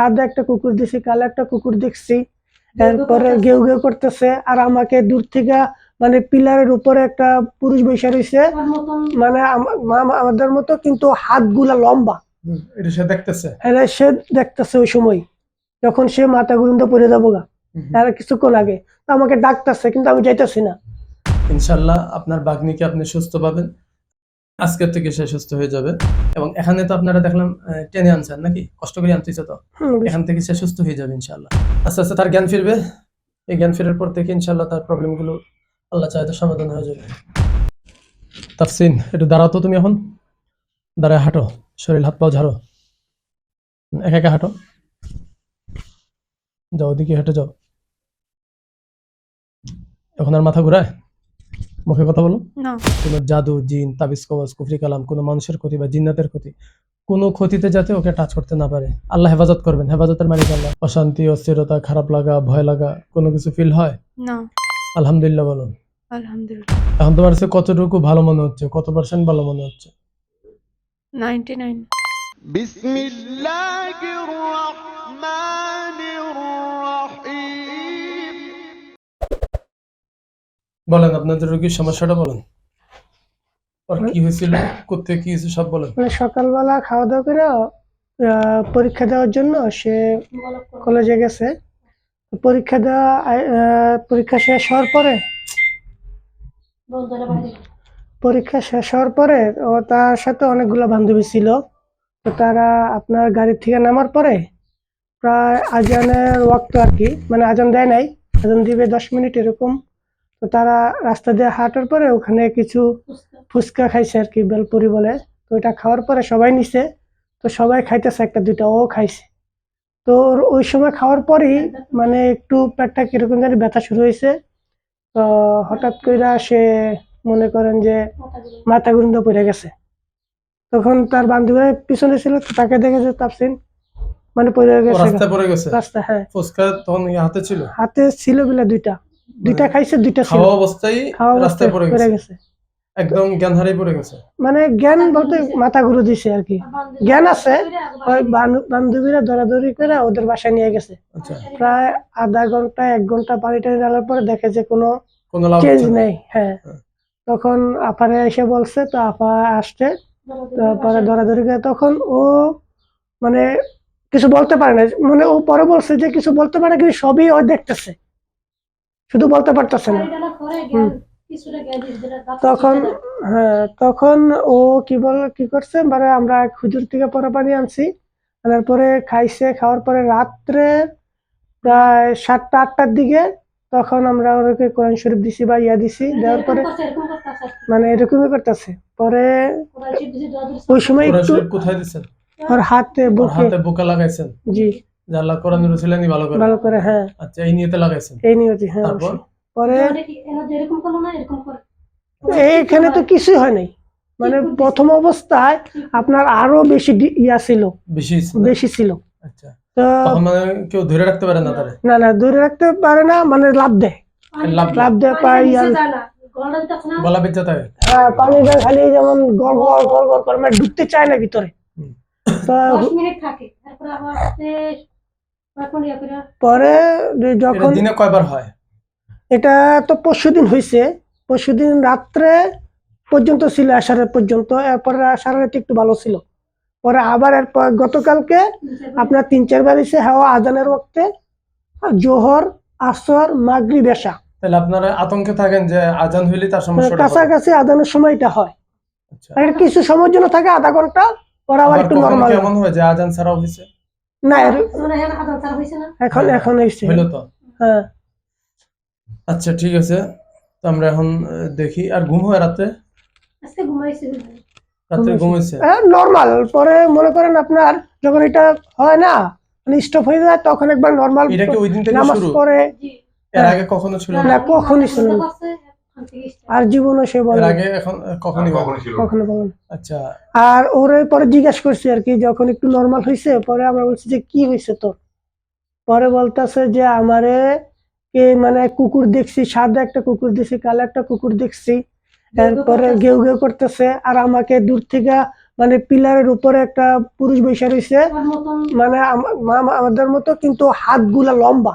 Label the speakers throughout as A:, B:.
A: সাদা একটা কুকুর দেখছি কালো একটা কুকুর দেখছি। এরপরে ঘেউ ঘেউ করতেছে। আর আমাকে দূর থেকে মানে পিলারের উপরে একটা পুরুষ বৈশা রয়েছে। মানে আমাদের মতো কিন্তু হাতগুলা লম্বা।
B: এটা সে দেখতেছে?
A: এরা সে দেখতেছে ওই সময়। যখন সে মাথা গুরুন্দ পড়ে যাব গা।
B: হুম।
A: তার কিছুক্ষণ আগে। আমাকে ডাকতেছে কিন্তু আমি যাইতেছি না।
B: ইনশাল্লাহ আপনার বাগ্নিকে আপনি সুস্থ পাবেন। আজকের থেকে সে সুস্থ হয়ে যাবে। এবং এখানে তো আপনারা দেখলাম টেনে আনছেন নাকি? কষ্ট করে আনতেছে তো। এখান থেকে সে সুস্থ হয়ে যাবে ইনশাল্লাহ আস্তে আস্তে তার জ্ঞান ফিরবে। এই জ্ঞান ফেরার পর থেকে ইনশাল্লাহ তার প্রবলেমগুলো আল্লাহ চাইতে সমাধান হয়ে যাবে। তাফসিন একটু দাঁড়াও তো তুমি এখন। দাঁড়ায় হাঁটো শরীর হাত পাও ঝাড়ো। একা একা হাঁটো। যাও ওদিকে হেঁটে যাও। এখন আর মাথা ঘুরায়? মুখে কথা বলো। কোনো জাদু জিন তাবিজ কবজ কুফরি কালাম কোনো মানুষের ক্ষতি বা জিন্নাতের ক্ষতি কোনো ক্ষতিতে যাতে ওকে টাচ করতে না পারে। আল্লাহ হেফাজত করবেন হেফাজতের মানে মালিক আল্লাহ? অশান্তি অস্থিরতা খারাপ লাগা ভয় লাগা কোনো কিছু ফিল হয়?
C: না।
B: আলহামদুলিল্লাহ বলো।
C: আলহামদুলিল্লাহ।
B: এখন তোমার কাছে কতটুকু ভালো মনে হচ্ছে? কত পার্সেন্ট ভালো মনে হচ্ছে?
C: নাইনটি
D: বিসমিল্লাহির
B: বলেন আপনাদের রোগীর সমস্যাটা বলেন। আর কি হয়েছিল করতে কি হয়েছে সব বলেন।
A: মানে সকালবেলা খাওয়া দাওয়া করে পরীক্ষা দেওয়ার জন্য সে কলেজে গেছে। পরীক্ষা দেওয়া পরীক্ষা শেষ হওয়ার পরে পরীক্ষা শেষ হওয়ার পরে ও তার সাথে অনেকগুলো বান্ধবী ছিল। তো তারা আপনার গাড়ি থেকে নামার পরে প্রায় আজানের ওয়াক্ত আর কি মানে আজান দেয় নাই। আজান দিবে দশ মিনিট এরকম। তো তারা রাস্তা দিয়ে হাঁটার পরে ওখানে কিছু ফুচকা। খাইছে আর কি বেলপুরি বলে। তো ওইটা খাওয়ার পরে সবাই নিছে। তো সবাই খাইতেছে একটা দুইটা ও খাইছে। তো ওর ওই সময় খাওয়ার পরেই মানে একটু পেটটা কীরকম জানি ব্যথা শুরু হয়েছে। তো হঠাৎ করে সে মনে করেন যে মাথা গুরুন্দ পড়ে গেছে। তখন তার বান্ধবী পিছনে ছিল তো তাকে দেখে যে তাপসিন মানে পড়ে গেছে।
B: রাস্তায় পড়ে গেছে?
A: রাস্তা হ্যাঁ।
B: ফুচকা তখন হাতে ছিল?
A: হাতে ছিল বলে দুইটা। দুইটা খাইছে দুইটা ছিল।
B: খাওয়া অবস্থায় রাস্তায় পড়ে গেছে। একদম জ্ঞান হারিয়ে পড়ে গেছে।
A: মানে জ্ঞান বলতে মাথা ঘুরে দিছে আর কি। জ্ঞান আছে ওই বান্ধবীরা দৌড়াদৌড়ি করে ওদের বাসায় নিয়ে গেছে।
B: আচ্ছা।
A: প্রায় আধা ঘণ্টা এক ঘণ্টা পানি টানি ডালার পরে দেখে যে কোনো চেঞ্জ নেই হ্যাঁ।
B: হ্যাঁ।
A: তখন আপারে এসে বলছে তো আপা আসছে। তারপরে দৌড়াদৌড়ি করে তখন ও মানে কিছু বলতে পারে না। মানে ও পরে বলছে যে কিছু বলতে পারে কিন্তু সবই ও দেখতেছে। শুধু বলতে পারতেছে না। হুম। তখন হ্যাঁ তখন ও কি বল কি করছে? মানে আমরা খুজুর থেকে পরে পানি আনছি। আনার পরে খাইছে খাওয়ার পরে রাত্রে প্রায় সাতটা আটটার দিকে তখন আমরা ওকে কোরআন শরীফ দিছি বা ইয়া দিছি। দেওয়ার পরে মানে এরকমই করতেছে। পরে ওই সময় একটু ওর হাতে বুকে
B: হাতে বুকে লাগাইছেন?
A: জি।
B: যে আল্লাহ কোরআন রসিলানি ভালো করে?
A: ভালো করে হ্যাঁ।
B: আচ্ছা এই নিয়েতে লাগাইছেন?
A: এই নিয়তি হ্যাঁ
B: তারপর।
A: পরে এইখানে তো কিছুই হয় নাই। মানে প্রথম অবস্থায় আপনার আরও বেশি ইয়া ছিল।
B: বেশি
A: বেশি ছিল।
B: আচ্ছা।
A: তো
B: মানে কেউ ধরে রাখতে পারে না তারে?
A: না না ধরে রাখতে পারে না মানে লাভ দেয়।
B: লাভ
A: লাভ দেয় পায় ইয়া
B: গলা বেঁচে থাকে?
A: হ্যাঁ, পানিটা খালি যেমন গড় গড় গড় গড় করে মানে ঢুকতে চায় না ভিতরে।
B: হুম।
A: তো
E: মিনিট থাকে তারপরে আবার
A: পরে যখন
B: দিনে কয়বার হয়?
A: এটা তো পরশুদিন হয়েছে পরশুদিন রাত্রে পর্যন্ত ছিল আষাঢ়ের পর্যন্ত। এরপরে আষাঢ় রাতে একটু ভালো ছিল। পরে আবার এরপর গতকালকে আপনার তিন চারবার এসে হাওয়া আজানের ওক্তে জোহর আসর মাগরি বেশা
B: তাহলে আপনারা আতঙ্কে থাকেন যে আজান হইলে তার সমস্যাটা হবে।
A: কাছাকাছি আজানের সময়টা হয়।
B: আচ্ছা।
A: আর কিছু সময়ের জন্য থাকে আধা ঘণ্টা পরে আবার একটু নর্মাল
B: কেমন হয় যে আজান ছাড়া
E: হয়েছে না
A: এখন এখন হয়েছে
B: হইল তো?
A: হ্যাঁ।
B: আচ্ছা ঠিক আছে। তো আমরা এখন দেখি। আর ঘুম হয় রাতে?
E: আজকে ঘুমাইছে
B: রাতে ঘুমাইছে
A: নর্মাল পরে মনে করেন আপনার যখন এটা হয় না মানে স্টপ হয়ে যায় তখন একবার নর্মাল
B: এটা কি ওই দিন থেকে শুরু?
A: পড়ে।
E: জি।
B: এর আগে কখনো ছিল না?
A: না, কখনই ছিল না। আর জীবনে সে বলে।
B: আগে এখন কখনই হয়
A: কখনো
B: আচ্ছা।
A: আর ওরে পরে জিজ্ঞেস করছি আর কি যখন একটু নর্মাল হয়েছে পরে আমরা বলছি যে কি হয়েছে তোর? পরে বলতেছে যে আমারে কে মানে কুকুর দেখছি সাদা একটা কুকুর দেখছি কালো একটা কুকুর দেখছি। এরপরে ঘেউ ঘেউ করতেছে আর আমাকে দূর থেকে মানে পিলারের উপরে একটা পুরুষ বৈশা রয়েছে মানে আমাদের মতো কিন্তু হাতগুলা লম্বা।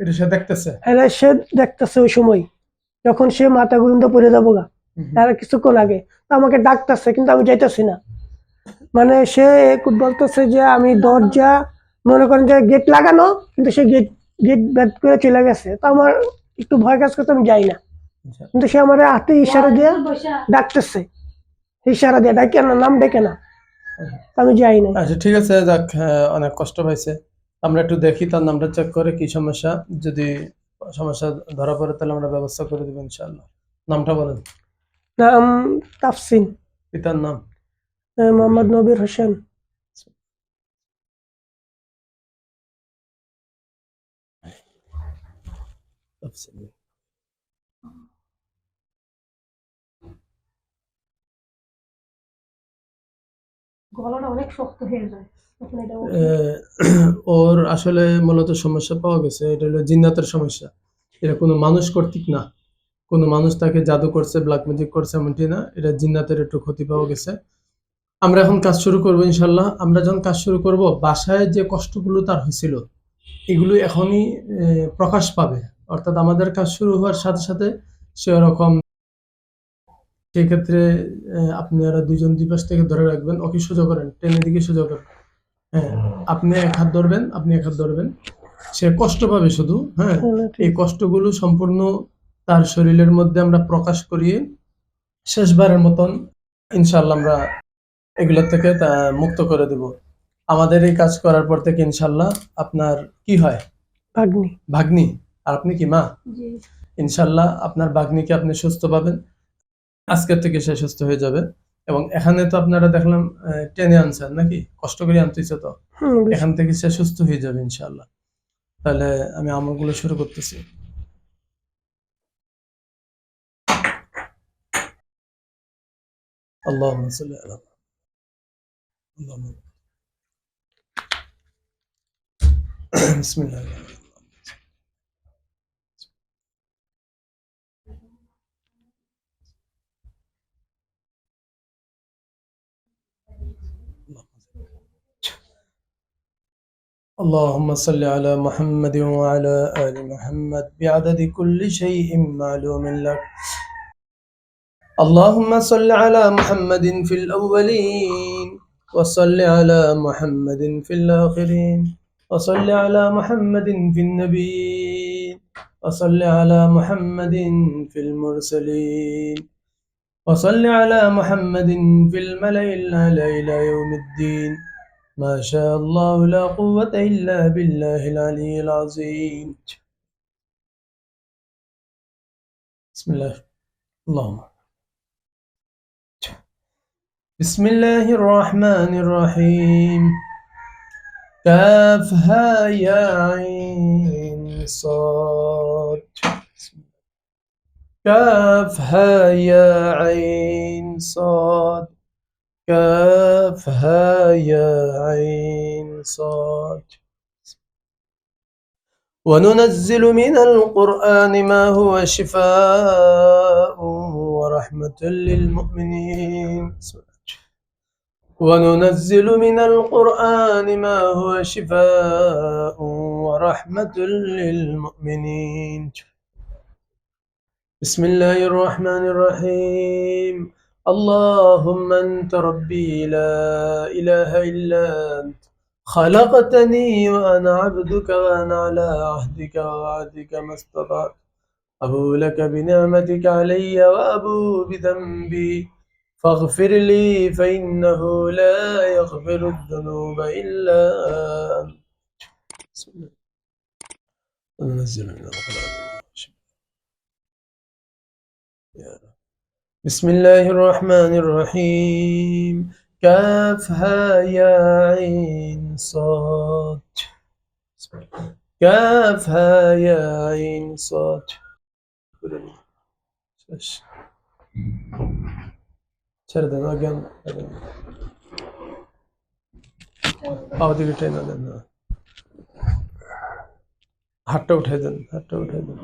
B: এটা সে দেখতেছে?
A: হ্যাঁ সে দেখতেছে ওই সময়। যখন সে মাথা গুরুন্দ পড়ে যাব গা। তার কিছুক্ষণ আগে। আমাকে ডাকতেছে কিন্তু আমি যাইতেছি না। মানে সে বলতেছে যে আমি দরজা মনে করেন যে গেট লাগানো কিন্তু সে গেট গেট ব্যাট করে চলে গেছে। তো আমার একটু ভয় কাজ করতে আমি যাই না।
B: আচ্ছা।
A: কিন্তু সে আমার হাতে ইশারা দিয়ে ডাকতেছে। ইশারা দিয়ে ডাকে না নাম ডেকে না। আমি যাই না
B: আচ্ছা ঠিক আছে যাক হ্যাঁ, অনেক কষ্ট পাইছে। আমরা একটু দেখি তার নামটা চেক করে কি সমস্যা। যদি সমস্যা ধরা পড়ে তাহলে আমরা ব্যবস্থা করে দেবো ইনশাআল্লাহ। নামটা বলেন।
A: নাম তাফসিন।
B: পিতার নাম?
A: মোহাম্মদ নবীর হোসেন।
E: গলাটা অনেক শক্ত হয়ে যায়।
B: ওর আসলে মূলত সমস্যা পাওয়া গেছে, এটা হলো জিন্নাতের সমস্যা। এটা কোনো মানুষ কর্তৃক না। কোনো মানুষ তাকে জাদু করছে ব্ল্যাক ম্যাজিক করছে, এমনটি না। এটা জিন্নাতের একটু ক্ষতি পাওয়া গেছে। আমরা এখন কাজ শুরু করব ইনশাল্লাহ আমরা যখন কাজ শুরু করব, বাসায় যে কষ্টগুলো তার হয়েছিল, এগুলো এখনই প্রকাশ পাবে। অর্থাৎ আমাদের কাজ শুরু হওয়ার সাথে সাথে সে ওরকম সেক্ষেত্রে আপনারা দুজন দুই পাশ থেকে ধরে রাখবেন। ওকে সোজা করেন ট্রেনের দিকে সোজা করেন হ্যাঁ আপনি এক হাত ধরবেন আপনি এক হাত ধরবেন। সে কষ্ট পাবে শুধু হ্যাঁ? এই কষ্টগুলো সম্পূর্ণ তার শরীরের মধ্যে আমরা প্রকাশ করিয়ে শেষবারের মতন ইনশাল্লাহ আমরা এগুলো থেকে তা মুক্ত করে দেব। আমাদের এই কাজ করার পর থেকে ইনশাল্লাহ আপনার কি হয়?
A: ভাগ্নি।
B: ভাগ্নি। আর আপনি কি মা? ইনশাল্লাহ আপনার বাগ্নিকে আপনি সুস্থ পাবেন। আজকের থেকে সে সুস্থ হয়ে যাবে। এবং এখানে তো আপনারা দেখলাম আহ, টেনে আনছেন নাকি কষ্ট করে আনতেছে তো
A: হুম, বেশ।
B: এখান থেকে সে সুস্থ হয়ে যাবে ইনশাল্লাহ তাহলে আমি আমলগুলো শুরু করতেছি اللهم صل على محمد. اللهم بسم الله الرحمن الرحيم اللهم صل على محمد وعلى آل محمد بعدد كل شيء معلوم لك. اللهم صل على محمد في الأولين وصل على محمد في الآخرين وصل على محمد في النبيين وصل على محمد في المرسلين وصل على محمد في الملأ الأعلى إلى يوم الدين. ما شاء الله لا قوة إلا بالله العلي العظيم. بسم الله. اللهم. بسم الله الرحمن الرحيم. كافها يا عين صاد. كافها يا عين صاد. كافها يا عين صاد. وننزل من القرآن ما هو شفاء ورحمة للمؤمنين. وننزل من القرآن ما هو شفاء ورحمة للمؤمنين. بسم الله الرحمن الرحيم. اللهم أنت ربي لا إله إلا أنت. خلقتني وأنا عبدك وأنا على عهدك ووعدك ما استطعت. أبو لك بنعمتك علي وأبو بذنبي. فاغفر لي فإنه لا يغفر الذنوب إلا أنت. وننزل من القرآن. يا. بسم الله الرحمن الرحيم. كافها يا عين صاد. كافها يا عين صاد. چرا دن آگان آو دیگه تینا دن آ هاتو اٹھے دن هاتو اٹھے دن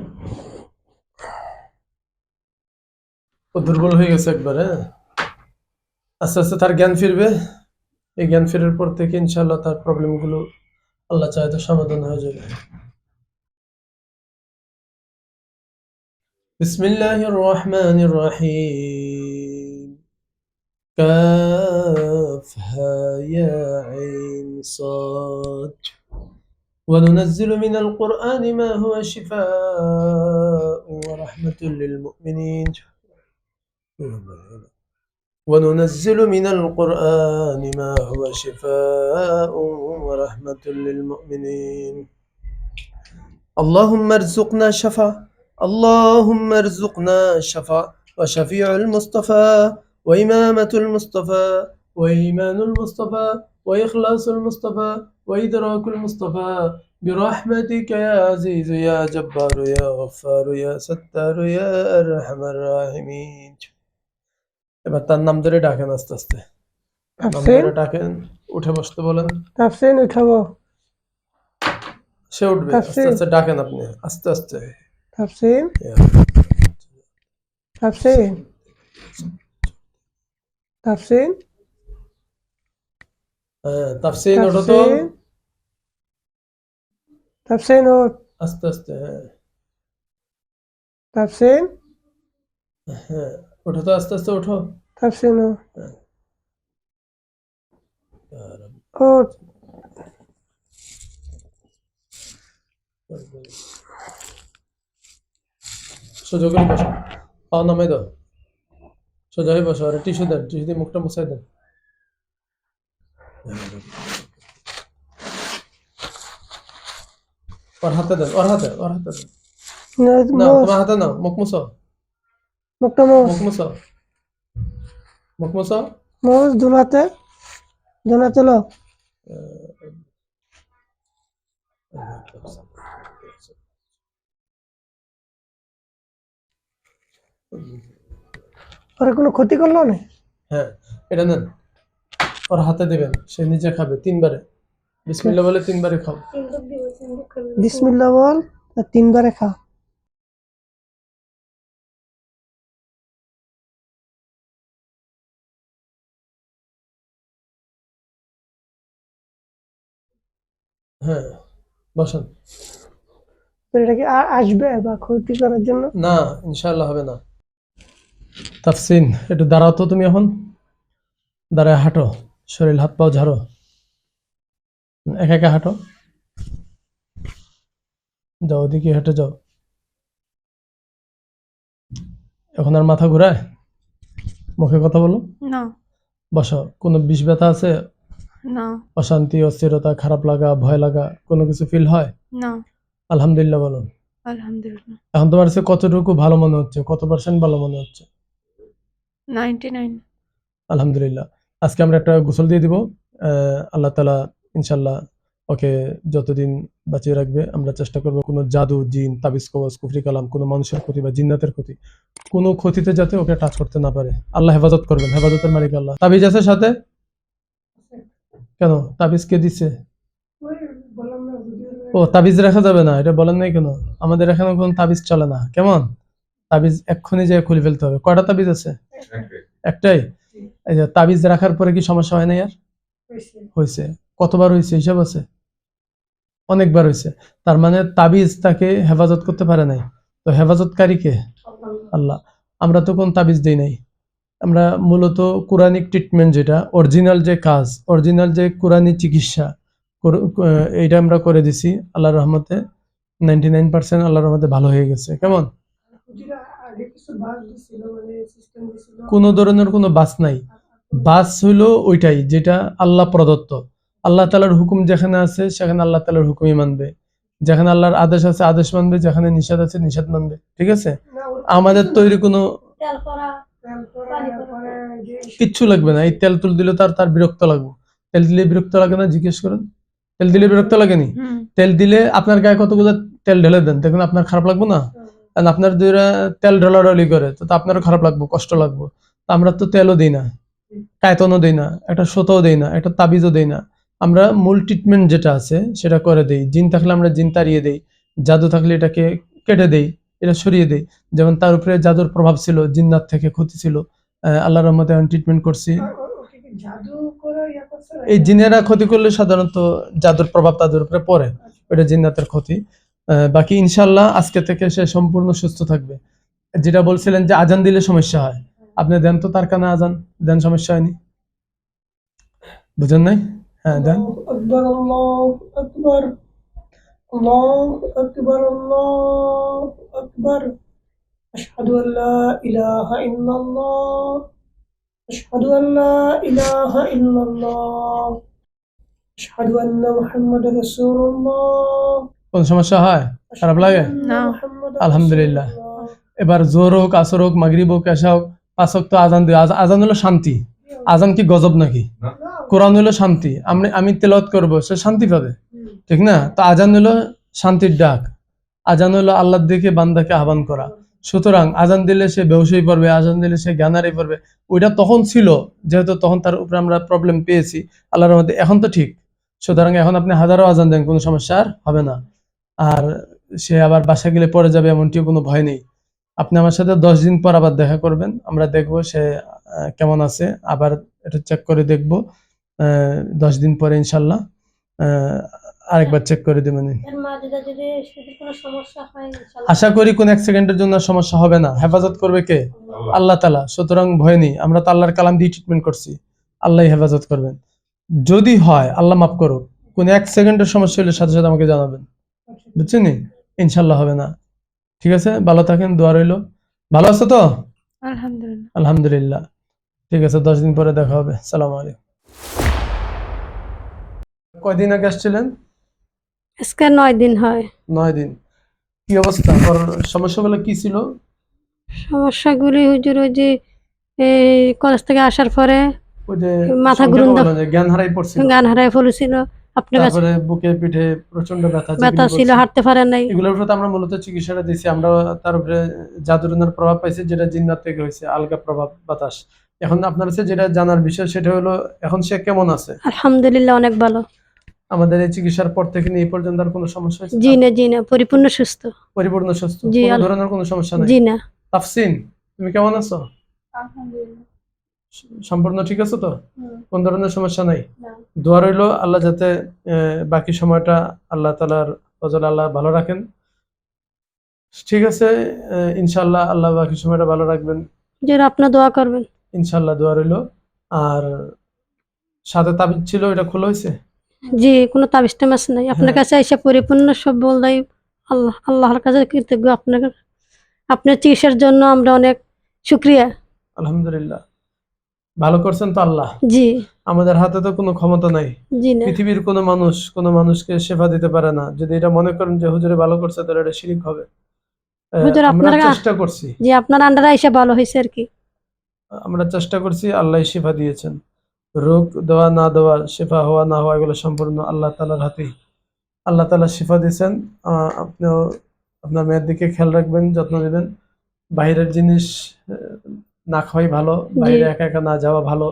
B: ও দুর্বল হয়ে গেছে একবারে আস্তে আস্তে তার জ্ঞান ফিরবে এই জ্ঞান ফেরার পর থেকে ইনশাল্লাহ তার প্রবলেমগুলো আল্লাহ চায় তো সমাধান হয়ে যাবে بسم الله الرحمن الرحيم كافها يا عين صاد وننزل من القرآن ما هو شفاء ورحمة للمؤمنين وننزل من القرآن ما هو شفاء ورحمة للمؤمنين. اللهم ارزقنا شفاء اللهم ارزقنا شفاء وشفيع المصطفى وإمامة المصطفى وإيمان المصطفى وإخلاص المصطفى وإدراك المصطفى. برحمتك يا عزيز يا جبار يا غفار يا ستار يا أرحم الراحمين. এবার তার নাম ধরে ডাকেন আস্তে আস্তে। নাম
A: তাফসিন
B: ধরে ডাকেন উঠে বসতে বলেন।
A: তাফসিন উঠাবো
B: সে উঠবে। আস্তে
A: তাফসীর।
B: আস্তে ডাকেন আপনি আস্তে আস্তে।
A: তাফসিন
B: ইয়া।
A: তাফসিন তাফসিন
B: হ্যাঁ তাফসিন ওঠো তো।
A: তাফসিন তাফসিন ও
B: আস্তে আস্তে হ্যাঁ।
A: তাফসিন
B: হ্যাঁ। ওঠো তো আস্তে আস্তে ওঠো। ইয়া রাব।
A: ও
B: সোজা করে বসো। পাও নামাই দাও। সোজা হয়ে বসো আর টিস্যু দেন টিস্যু দিয়ে মুখটা মুছাই দেন। ওর হাতে দেন ওর হাতে ওর হাতে দেন। না। তোমার হাতে নাও মুখ মুছো।
A: মুখটা লো। ওরা কোনো ক্ষতি করল না?
B: হ্যাঁ এটা নেন। ওর হাতে দেবেন সে নিজে খাবে তিনবারে বিসমিল্লাহ বলে তিনবারে খাও
A: বিসমিল্লাহ বল তিনবারে খা
B: হ্যাঁ বসেন।
A: এটা কি আর আসবে বা ক্ষতি করার জন্য?
B: না ইনশাআল্লাহ হবে না। তাফসিন একটু দাঁড়াও তো তুমি এখন। দাঁড়ায় হাঁটো শরীর হাত পাও ঝাড়ো। একা একা হাঁটো। যাও ওদিকে হেঁটে যাও। এখন আর মাথা ঘুরায়? মুখে কথা বলো।
C: না।
B: বসো কোনো বিষ ব্যথা আছে?
C: না।
B: অশান্তি অস্থিরতা খারাপ লাগা ভয় লাগা কোনো কিছু ফিল হয়?
C: না।
B: আলহামদুলিল্লাহ বলো।
C: আলহামদুলিল্লাহ।
B: এখন তোমার কাছে কতটুকু ভালো মনে হচ্ছে? কত পার্সেন্ট ভালো মনে হচ্ছে? আলহামদুলিল্লাহ। আজকে আমরা একটা গোসল দিয়ে দিব। আল্লাহ তালা ইনশাল্লাহ ওকে যতদিন বাঁচিয়ে রাখবে আমরা চেষ্টা করব কোনো জাদু জিন তাবিজ কবজ কুফরি কালাম কোনো মানুষের ক্ষতি বা জিন্নাতের ক্ষতি কোনো ক্ষতিতে যাতে ওকে টাচ করতে না পারে। আল্লাহ হেফাজত করবেন। হেফাজতের মালিক আল্লাহ। তাবিজ আছে সাথে? কেন? তাবিজ কে দিচ্ছে ও তাবিজ রাখা যাবে না এটা বলেন নাই কেন? আমাদের এখানে কোনো তাবিজ চলে না কেমন? তাবিজ এক্ষুনি যে খুলে ফেলতে হবে। কয়টা তাবিজ আছে? একটাই। এই যে তাবিজ রাখার পরে কি সমস্যা হয় না আর? হয়েছে। কতবার হয়েছে হিসাব আছে? অনেকবার হয়েছে। তার মানে তাবিজ তাকে হেফাজত করতে পারে নাই। তো হেফাজতকারী কে? আল্লাহ। আমরা তো কোন তাবিজ দেই নাই। আমরা মূলত কোরআনিক ট্রিটমেন্ট যেটা অরিজিনাল যে কাজ অরিজিনাল যে কোরআনি চিকিৎসা এইটা আমরা করে দিছি, আল্লাহর রহমতে নাইনটি নাইন পার্সেন্ট আল্লাহর রহমতে ভালো হয়ে গেছে। কেমন? কোনো ধরনের কোনো বাস নাই। বাস হইল ওইটাই যেটা আল্লাহ প্রদত্ত। আল্লাহ তালার হুকুম যেখানে আছে, সেখানে আল্লাহ তালার হুকুমই মানবে। যেখানে আল্লাহর আদেশ আছে, আদেশ মানবে, যেখানে নিষেধ আছে, নিষেধ মানবে। ঠিক আছে? আমাদের তৈরি কোনো কিচ্ছু লাগবে না। এই তেল তুল দিলে তার তার বিরক্ত লাগবে। তেল দিলে বিরক্ত লাগে না জিজ্ঞেস করেন। তেল দিলে বিরক্ত লাগেনি? তেল দিলে আপনার গায়ে কতগুলো তেল ঢেলে দেন? দেখুন আপনার খারাপ লাগবে না? আপনার দুইরা তেল ঢলাঢলি করে তো আপনারও খারাপ লাগবে কষ্ট লাগবে। আমরা তো তেলও দিই না কায়তনও দিই না একটা সুতোও দিই না একটা তাবিজও দিই না। আমরা মূল ট্রিটমেন্ট যেটা আছে সেটা করে দেই। জিন থাকলে আমরা জিন তাড়িয়ে দেই জাদু থাকলে এটাকে কেটে দেই। এটা সরিয়ে দেই। যেমন তার উপরে জাদুর প্রভাব ছিল জিন্নাত থেকে ক্ষতি ছিল আহ, আল্লাহর রহমতে আমি ট্রিটমেন্ট করছি। এই জিনেরা ক্ষতি করলে সাধারণত জাদুর প্রভাব তাদের উপরে পড়ে ওটা জিন্নাতের ক্ষতি। বাকি ইনশাল্লাহ আজকে থেকে সে সম্পূর্ণ সুস্থ থাকবে। যেটা বলছিলেন যে আজান দিলে সমস্যা হয়। আপনি দেন তো তার কানে আজান দেন সমস্যা হয়নি। বুঝেন নাই? হ্যাঁ দেন।
A: আল্লাহ আল্লাহ আল্লাহ আকবর। আশহাদু আল্লা ইলাহা ইল্লাল্লাহ। আশহাদু আল্লা ইলাহা ইল্লাল্লাহ। আশহাদু আন্না মুহাম্মাদুর রাসূলুল্লাহ।
B: কোন সমস্যা হয়? খারাপ লাগে?
C: না।
B: আলহামদুলিল্লাহ। এবার জোর হোক আসর হোক মাগরিব হোক এসা হোক পাঁচক তো আজান দিও। আজান হলো শান্তি। আজান কি গজব নাকি? কোরআন হলো শান্তি। আমি আমি তেলত করব সে শান্তি পাবে। ঠিক না? তো আজান হলো শান্তির ডাক। আজান হলো আল্লাহর দিকে বান্দাকে আহ্বান করা। সুতরাং আজান দিলে সে বেহসই পড়বে, আজান দিলে সে জ্ঞানারি পড়বে। ওইটা তখন ছিল, যেহেতু তখন তার উপরে আমরা প্রবলেম পেয়েছি। আল্লাহর মধ্যে এখন তো ঠিক। সুতরাং এখন আপনি হাজারো আজান দেন, কোনো সমস্যা আর হবে না। আর সে আবার বাসা গেলে পড়ে যাবে এমনটিও কোনো ভয় নেই। আপনি আমার সাথে দশ দিন পর আবার দেখা করবেন। আমরা দেখব সে কেমন আছে। আবার এটা চেক করে দেখব দশ দিন পরে ইনশাল্লাহ। আরেকবার চেক করে দেবেন।
E: এর মাঝে যদি যদি কোনো সমস্যা হয় ইনশাআল্লাহ
B: আশা করি কোন এক সেকেন্ডের জন্য সমস্যা হবে না। হেফাজত করবে কে? আল্লাহ। তালা সুতরাং ভয় নেই। আমরা তো আল্লাহর কালাম দিয়ে ট্রিটমেন্ট করছি। আল্লাহ হেফাজত করবেন। যদি হয় আল্লাহ মাফ করুক। কোন এক সেকেন্ডের সমস্যা হলে সাথে সাথে আমাকে জানাবেন। বুঝছেন ইনশাল্লাহ হবে না। ঠিক আছে? ভালো থাকেন দোয়া রইল। ভালো আছো তো?
C: আলহামদুলিল্লাহ।
B: আলহামদুলিল্লাহ। ঠিক আছে দশ দিন পরে দেখা হবে। সালাম আলাইকুম। কয়দিন আগে আসছিলেন?
E: আজকে নয় দিন হয়।
B: নয় দিন। কি অবস্থা? ওর সমস্যাগুলো কি ছিল?
E: সমস্যাগুলি হুজুর ওই যে এই কলেজ থেকে আসার পরে মাথা।
B: বলা জ্ঞান হারাই পড়ছিল।
E: আপনার কাছে
B: তারপরে বুকে পিঠে প্রচণ্ড ব্যথা
E: ব্যথা ছিল হাঁটতে পারে নাই।
B: এগুলোর উপরে আমরা মূলত চিকিৎসাটা দিয়েছি। আমরা তার উপরে জাদুরনার প্রভাব পাইছি যেটা জিন্নাত থেকে হয়েছে আলগা প্রভাব বাতাস। এখন আপনার কাছে যেটা জানার বিষয় সেটা হলো এখন সে কেমন আছে?
E: আলহামদুলিল্লাহ অনেক ভালো।
B: আমাদের এই চিকিৎসার পর থেকে নিয়ে এই পর্যন্ত আর কোনো সমস্যা হয়েছে?
E: জি না জি না পরিপূর্ণ সুস্থ।
B: পরিপূর্ণ সুস্থ? কোনো ধরনের কোনো সমস্যা নেই?
E: জি না।
B: তাফসিন তুমি কেমন আছো?
C: আলহামদুলিল্লাহ।
B: সম্পূর্ণ ঠিক আছে তো। কোন ধরনের সমস্যা নাই?
C: না।
B: দোয়া রইল আল্লাহ যাতে বাকি সময়টা আল্লাহ তালার ফজল আল্লাহ ভালো রাখেন। ঠিক আছে ইনশাল্লাহ আল্লাহ বাকি সময়টা ভালো রাখবেন।
E: যে আপনার দোয়া করবেন।
B: ইনশাল্লাহ দোয়া রইল। আর সাথে তাবিজ ছিল এটা খোলা হয়েছে?
E: জি কোনো তাবিজ টাবিজ নাই। আপনার
B: হ্যাঁ।
E: কাছে এসে পরিপূর্ণ সব বলদাই আল্লাহ আল্লাহর কাছে কৃতজ্ঞ। আপনার আপনার চিকিৎসার জন্য আমরা অনেক শুক্রিয়া।
B: আলহামদুলিল্লাহ। ভালো করছেন তো আল্লাহ?
E: জি।
B: আমাদের হাতে তো কোনো ক্ষমতা নাই।
E: জি
B: পৃথিবীর কোনো মানুষ কোনো মানুষকে সেবা দিতে পারে না। যদি এটা মনে করেন যে হুজুরে ভালো করছে তাহলে এটা শিরিক হবে।
E: হুজুর, আপনারা-
B: চেষ্টা করছি।
E: জি আপনার আন্ডারে এসে ভালো হয়েছে আর কি।
B: আমরা চেষ্টা করছি আল্লাহ সেবা দিয়েছেন। রোগ দেওয়া না দেওয়া শিফা হওয়া না হওয়া এগুলো সম্পূর্ণ আল্লাহ তালার হাতেই। আল্লাহ তালা শিফা দিয়েছেন। আপনিও আপনার মেয়ের দিকে খেয়াল রাখবেন যত্ন নেবেন। বাইরের জিনিস না খাওয়াই ভালো বাইরে একা একা না যাওয়া ভালো।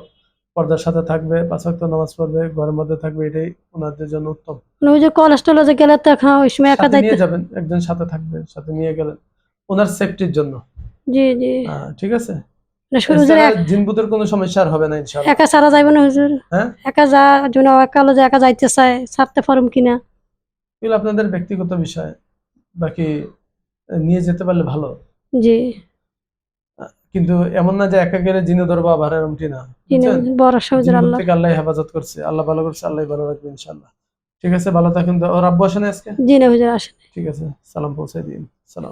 B: পর্দার সাথে থাকবে পাঁচ ওয়াক্ত নামাজ পড়বে ঘরের মধ্যে থাকবে এটাই ওনাদের জন্য উত্তম।
E: ওই যে কলেস্ট্রলে গেলে তো এখন ওই সময় একা
B: নিয়ে যাবেন একজন সাথে থাকবে সাথে নিয়ে গেলেন। ওনার সেফটির জন্য।
E: জি জি।
B: ঠিক আছে?
E: মানে শুধু হুজুর
B: এছাড়া
E: এক-
B: জিনবুতের কোনো সমস্যা হবে না ইনশাআল্লাহ।
E: একা সারা যাইবে না হুজুর।
B: হ্যাঁ?
E: একা যা জন্য একা যে একা যাইতে চায় ছাড়তে পারুম কিনা?
B: এগুলো আপনাদের ব্যক্তিগত বিষয় বাকি নিয়ে যেতে পারলে ভালো।
E: জি।
B: কিন্তু এমন না যে একা গেলে জিনে ধরবো আবার এরমটি না
E: হুজুর আল্লাহ।
B: থেকে আল্লাহ হেফাজত করছে আল্লাহ ভালো করছে আল্লাহ ভালো রাখবে ঠিক আছে ভালো থাকেন তো ওর আব্বু আসেন আজকে?
E: জি না হুজুর আসেন।
B: ঠিক আছে সালাম পৌঁছে দিন সালাম।